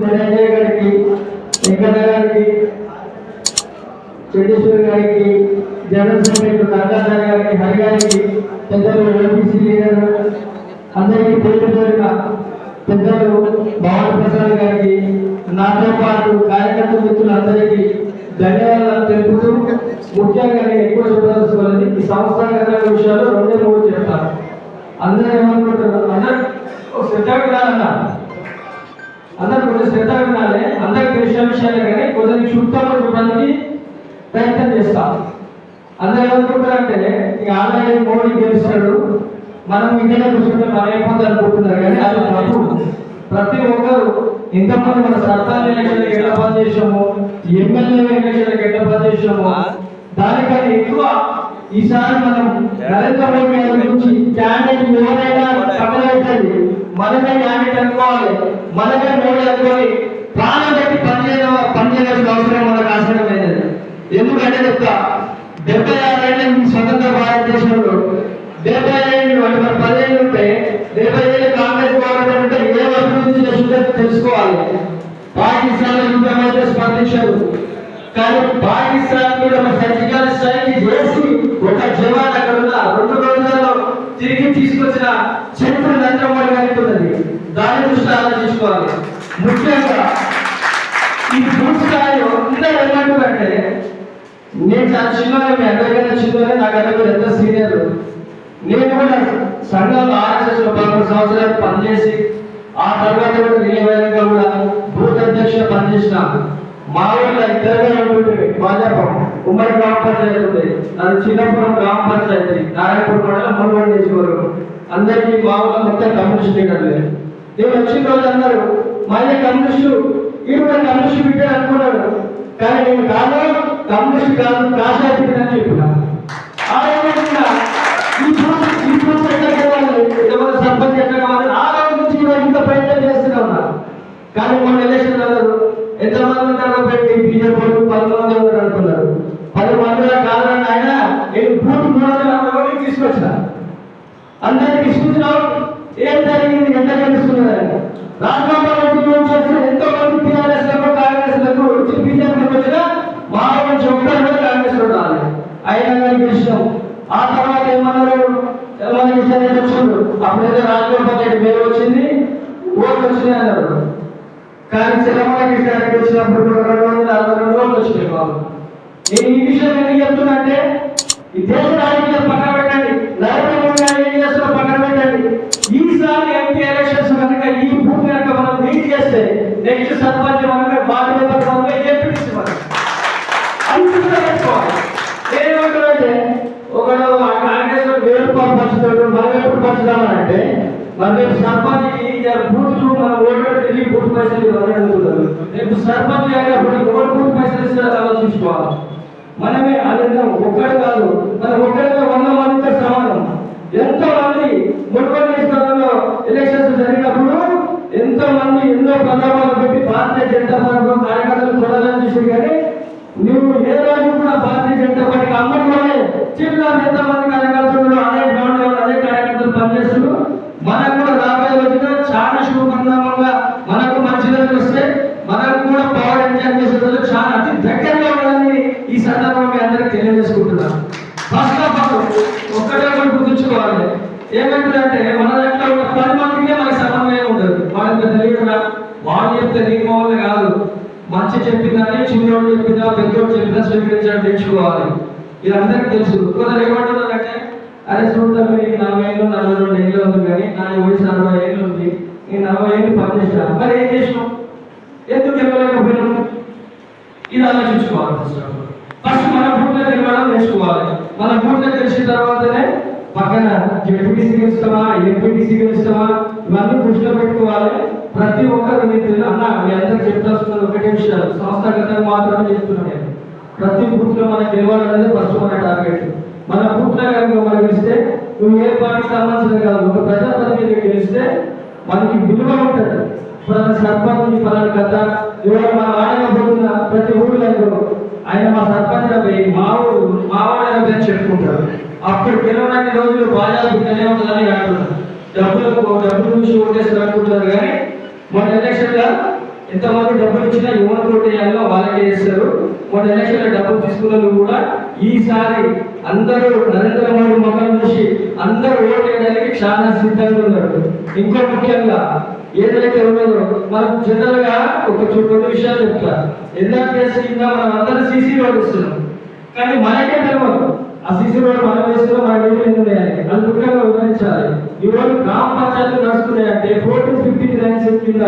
ధనంజయ గారికి వెంకట గారికి చెడ్డేశ్వరి గారికి జనరల్ సెక్రటరీ నాగార్జున గారికి హరి గారికి పెద్దలు ఓబీసీ లీడర్ అందరికీ పేరు పేరున పెద్దలు భవన్ ప్రసాద్ గారికి నాతో పాటు కార్యకర్త మిత్రులందరికీ ధన్యవాదాలు తెలుపుతూ ముఖ్యంగా నేను ఎక్కువ చెప్పదలుచుకోవాలని ఈ సంస్థాగత విషయాలు రెండే మూడు చెప్తాను. అందరూ ఏమనుకుంటారు? అందరూ ఒక శ్రద్ధ వినాలన్నా అందరు కొంచెం శ్రద్ధ ఉండాలి. అందరికి తెలిసిన విషయాలే కానీ కొంచెం క్షుప్తంగా చూడడానికి ప్రయత్నం చేస్తాం. అందరూ ఏమనుకుంటారంటే ఇక ఆల్రెడీ మోడీ గెలుస్తాడు మనం ఇండియా కూర్చుంటే మనం అయిపోతుంది అనుకుంటున్నారు కానీ అది తప్పు ప్రతి ఒక్కరు ఇంతమంది మన సర్పంచ్ ఎలక్షన్లకు ఎట్లా పనిచేసాము ఎమ్మెల్యే ఎలక్షన్లకు ఎట్లా పనిచేసాము దానికన్నా ఎక్కువ ఈసారి మనం నరేంద్ర మోడీ గారి గురించి క్యాండిడేట్ ఎవరైనా పక్కన మనమే క్యాండిడేట్ అనుకోవాలి మనమే మోడీ అనుకోని ప్రాణం పెట్టి పనిచేయడం పనిచేయాల్సిన అవసరం మనకు అవసరం లేదు ఎందుకంటే చెప్తా డెబ్బై ఆరేళ్ళ ఈ స్వతంత్ర భారతదేశంలో డెబ్బై ఏళ్ళు అంటే మన పదేళ్ళు ఉంటే డెబ్బై ఏళ్ళు కాంగ్రెస్ గవర్నమెంట్ ఉంటే ఏ అభివృద్ధి చేస్తుందో తెలుసుకోవాలి. పాకిస్తాన్ యుద్ధం అయితే స్పందించారు. కానీ పాకిస్తాన్ కూడా సర్జికల్ స్ట్రైక్ చేసి ఒక జవాన్ అక్కడ ఉన్న రెండు రోజులలో తిరిగి తీసుకొచ్చిన చరిత్ర నరేంద్ర మోడీ గారికి ఉన్నది. దాని దృష్టి ఆలోచించుకోవాలి ముఖ్యంగా ఈ పూర్తి స్థాయిలో అందరూ ఏమంటారంటే నేను చాలా చిన్నగా మీ అందరికైనా చిన్నగా నాకన్నా మీరు ఎంత సీనియర్ నేను కూడా సంఘంలో ఆర్ఎస్ఎస్లో పదకొండు సంవత్సరాలు పనిచేసి ఆ తర్వాత కూడా నిలవేదంగా కూడా బూత్ అధ్యక్షుడు పనిచేసిన మా ఊళ్ళో ఇద్దరుగా ఉంటుంది మాజాపం ఉమ్మడి గ్రామ పంచాయతీ ఉంది. అది చిన్నపురం గ్రామ పంచాయతీ. పొరపాటు చేసేవారు మునుగోడు అందరికీ మా ఊళ్ళో మొత్తం కమ్యూనిస్ట్ లీడర్లే నేను వచ్చిన రోజు అన్నారు మళ్ళీ కమ్యూనిస్టు ఈ కూడా కమ్యూనిస్ట్ బిడ్డ అనుకున్నాడు కానీ నేను కాదు కమ్యూనిస్ట్ కాదు కాషాయ బిడ్డ అని చెప్పిన. సర్పంచ్ ఎట్లా కావాలి? ఆ రోజు ఇంత ప్రయత్నం చేస్తున్నా. కానీ మొన్న ఎలక్షన్ అన్నారు ఎంతమంది ఉంటారో పెట్టి బీజేపీ వాళ్ళు పది మంది ఉన్నారు అనుకున్నారు పది మందిలో కాదని ఆయన నేను బూత్ మూడు వందల అరవై ఒకటికి తీసుకొచ్చిన అందరికి తీసుకొచ్చినావు ఏం జరిగింది? ఎంత కనిపిస్తున్నదని రాజగోపాల్ రెడ్డి గురించి ఎంతో మంది టీఆర్ఎస్లకు కాంగ్రెస్లకు బీజేపీకి వచ్చిన మా నుంచి ఒక్కరు కాంగ్రెస్ ఉండాలి. అయినా కానీ గెలిచినాం. ఆ తర్వాత ఏమన్నారు? తెలంగాణ వచ్చిండు. అప్పుడేదో రాజగోపాల్ రెడ్డి పేరు వచ్చింది. ఓట్లు వచ్చినాయి అన్నారు. కానీ తెలంగాణ విషయానికి వచ్చినప్పుడు కూడా రెండు వందల అరవై రెండు ఓట్లు వచ్చినాయి బాబు. నేను ఈ విషయం ఎందుకు చెప్తున్నా అంటే ఈ దేశ రాజకీయ పక్కన పెట్టండి నరేంద్ర మోడీ గారు ఏం చేస్తారో పక్కన పెట్టండి ఈసారి ఎంపీ ఎలక్షన్స్ కనుక ఈ భూమి కనుక మనం లీడ్ చేస్తే నెక్స్ట్ సర్పంచ్ మనమే బాధ్యత మనమే ఎంపీ మనం అది కూడా పెట్టుకోవాలి ఒకడు కాంగ్రెస్లో వేలు మనం ఎప్పుడు పంచుదామనంటే మన రేపు సర్పంచ్కి బూట్లు మన ఓటర్ తిరిగి పైసలు ఇవ్వాలని అడుగుతారు రేపు సర్పంచ్ అయినప్పుడు ఎవరు బూట్ పైసలు ఆలోచించుకోవాలి. మనమే అదే ఒక్కడు కాదు మన ఒక్కడిగా వంద మందితో సమానం. ఎంతో మంది మున్సిపల్ ఎలక్షన్స్ జరిగినప్పుడు ఎంతో మంది ఎన్నో ప్రలోభాలు జనతా పార్టీ కార్యకర్తలు చూడాలని చూసి కానీ నువ్వు ఏ రోజు కూడా భారతీయ జనతా పార్టీకి అమ్మకంలోనే చిన్న ఎంతమంది కార్యకర్తలు అదే గ్రౌండ్ లెవెల్ అదే కార్యకర్తలు పనిచేస్తున్నారు. మనకు కూడా రాబోయే రోజున చాలా శుభపరిణామంగా మనకు మంచి రోజులు వస్తే మనకు కూడా పవర్ ఎంజాయ్ చేసే రోజు చాలా అతి దగ్గరగా ఉండాలని ఈ సందర్భంగా మీ అందరికి తెలియజేసుకుంటున్నాను. ఫస్ట్ ఆఫ్ ఆల్ ఒక్కటే మనం గుర్తుంచుకోవాలి. ఏమంటుందంటే మన దగ్గర ఉన్న పది మందికే మనకి సమన్వయం ఉండదు. వాళ్ళకి పెద్ద లీడర్ చెప్తే నీకు వాళ్ళు కాదు. మంచి చెప్పిందని చిన్నోడు చెప్పినా పెద్దోడు చెప్పినా స్వీకరించడం నేర్చుకోవాలి. ఇది అందరికి తెలుసు. కొందరు ఏమంటున్నారంటే అరే చూద్దాం నీకు నలభై ఏళ్ళు నలభై రెండు ఏళ్ళు ఉంది కానీ నా వయసు అరవై ఏళ్ళు ఉంది. నేను నలభై ఏళ్ళు పనిచేసా మరి ఏం చేసినాం ఎందుకు ఇవ్వలేకపోయినాం ఇది ఆలోచించుకోవాలి ఫస్ట్ మన బూట్లో నిర్మాణం నేర్చుకోవాలి. మన బూట్లో తెలిసిన తర్వాతనే పక్కన జడ్పీటీసీ గెలుస్తామా ఎంపీటీసీ గెలుస్తామా ఇవన్నీ దృష్టిలో పెట్టుకోవాలి. ప్రతి ఒక్కరు మీరు అన్న మీ అందరికి చెప్తాల్సిన ఒకటే విషయాలు సంస్థాగతంగా మాత్రమే చెప్తున్నాను నేను. ప్రతి బూత్లో లో మనకు గెలవాలనేది ఫస్ట్ మన టార్గెట్ మన బూత్లో కనుక మనం గెలిస్తే నువ్వు ఏ పార్టీకి సంబంధించిన కాదు. ఒక ప్రజాప్రతినిధి గెలిస్తే మనకి విలువ ఉంటుంది. ప్రతి సర్పంచ్ పలాని కథ ఇవాళ మన ఆయన పోతున్న ప్రతి ఊళ్ళో ఆయన మా సర్పంచ్ అబ్బాయి మా ఊరు మా వాడగా చెప్పుకుంటారు. అప్పుడు గెలవడానికి రోజులు బాగా బిడ్డనే ఉంటుందని అంటున్నారు. డబ్బులకు డబ్బులు చూసి ఓటేస్తారు అనుకుంటున్నారు కానీ మన ఎలక్షన్లో ఎంతమంది డబ్బులు ఇచ్చినా ఎవరు కోటేయాలో వాళ్ళకే చేస్తారు. మొన్న ఎలక్షన్లో డబ్బులు తీసుకున్న వాళ్ళు కూడా ఈసారి అందరూ నరేంద్ర మోడీ మొక్కలు చూసి అందరూ ఓటు వేయడానికి చాలా సిద్ధంగా ఉన్నారు. ఇంకో ముఖ్యంగా ఏదైతే ఉన్నదో మనం జనరల్గా ఒక చూ- రెండు విషయాలు చెప్తా ఎన్ఆర్టీఎస్ కింద మనం అందరూ సీసీ రోడ్ ఇస్తున్నాం. కానీ మనకే తెలియదు ఆ సీసీ మన వయసులో మన నీళ్ళు ఉన్నాయని అది ముఖ్యంగా వివరించాలి ఈరోజు గ్రామ పంచాయతీలు నడుస్తున్నాయంటే ఫోర్టీన్ ఫిఫ్టీన్ నైన్ కింద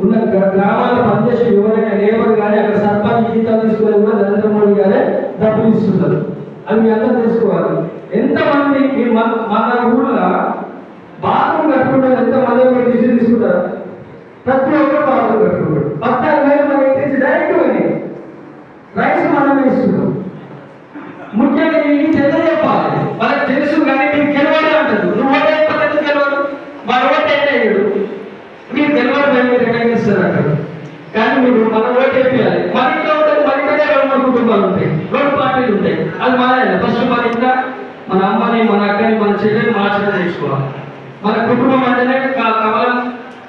ఉన్న గ్రామాల పనిచేసే ఎవరైనా లేబర్ కానీ అక్కడ సర్పంచ్ జీతాలు తీసుకునే కూడా నరేంద్ర మోడీ గారే డబ్బులు ఇస్తున్నారు అది మీ అందరూ తెలుసుకోవాలి. ఎంతమంది ఈ మన మన ఊళ్ళో బాత్రూమ్ కట్టుకుంటారు ఎంతమంది మీరు డిసిజన్ తీసుకుంటారు? ప్రతి ఒక్కరు బాత్రూమ్ కట్టుకుంటారు పద్నాలుగు వేలు మనకి తీసి డైరెక్ట్ పోయినాయి రైస్ మనమే ఇస్తున్నాం ముఖ్యంగా ఇది తెలియజెప్పాలి వాళ్ళకి తెలుసు కానీ మీకు గెలవాలి అంటారు నువ్వు ఓటే పద్ధతి గెలవడు మన ఓటే వేయడు మీరు గెలవడం మేము మీరు ఎక్కడ అంటారు కానీ మీరు మన ఓటు వేయాలి మన ఇంట్లో ఉంటుంది మన ఇంట్లోనే రెండు మూడు కుటుంబాలు ఉంటాయి రెండు పార్టీలు ఉంటాయి అది మారాలి ఇంకా మన ఇంట్లో మన అమ్మని మన అక్కని మన చెల్లెని మార్చడం తీసుకోవాలి మన కుటుంబం అంటేనే క- కమలం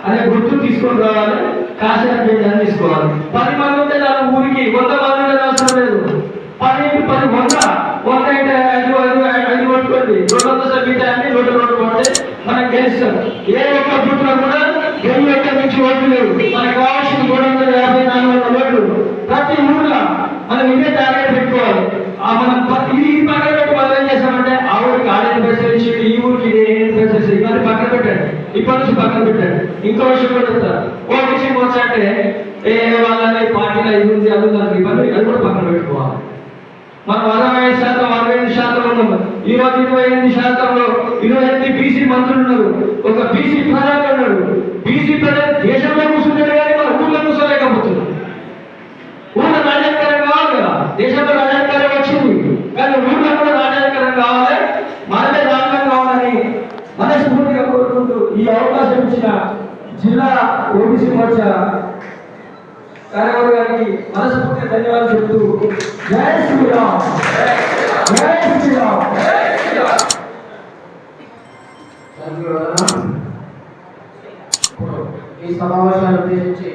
అనే గుర్తు తీసుకొని రావాలి కాసిన బిడ్డని తీసుకోవాలి. పది మంది ఉంటే చాలు ఊరికి వంద మంది ఉంటే అవసరం లేదు. పది పది వంద అంటే ఐదు ఐదు ఐదు పట్టుకోండి రెండు వందల సభ్యులు అన్ని రెండు రెండు పడితే మనం గెలుస్తాం ఏ ఒక్క బుట్లో కూడా వెయ్యి ఒక్క నుంచి ఓట్లు లేవు మనకు కావాల్సిన మూడు వందల యాభై నాలుగు వందల ఓట్లు ప్రతి ఊర్లో మనం ఇదే టార్గెట్ పెట్టుకోవాలి ఆ మనం ప- ఇది ఇది పక్కన పెట్టి మనం ఏం చేస్తామంటే ఆ ఊరికి ఆడని పైసలు ఇచ్చి ఈ ఊరికి ఇది ఏం పైసలు ఇచ్చి ఇవన్నీ పక్కన పెట్టండి ఇప్పటి నుంచి పక్కన పెట్టండి. ఇంకో విషయం కూడా చెప్తా. ఓ విషయం వచ్చాంటే ఏ వాళ్ళని పార్టీలో ఇది ఉంది అది ఉంది ఇవన్నీ అది కూడా పక్కన పెట్టుకోవాలి. మనం అరవై శాతం అరవై ఎనిమిది శాతం ఉన్నాం. ఈరోజు ఇరవై ఎనిమిది శాతంలో ఇరవై ఎనిమిది బీసీ మంత్రులు ఉన్నారు. ఒక బీసీ ప్రధాని ఉన్నాడు బీసీ ప్రధాని దేశంలో కూర్చుంటాడు కానీ మన ఊళ్ళో కూర్చోలేకపోతున్నాడు ఊళ్ళో రాజాధికారం కావాలి కదా. దేశంలో రాజాధికారం వచ్చింది కానీ ఊళ్ళో కూడా రాజాధికారం కావాలి మనమే రాజ్యం కావాలని మనస్ఫూర్తిగా కోరుకుంటూ ఈ అవకాశం ఇచ్చిన జిల్లా ఓబీసీ మోర్చా కార్యవర్గ గారికి మనస్ఫూర్తిగా ధన్యవాదాలు చెబుతూ జై శ్రీరామ్. జై శ్రీరామ్. ఈ సమావేశాన్ని ఉద్దేశించి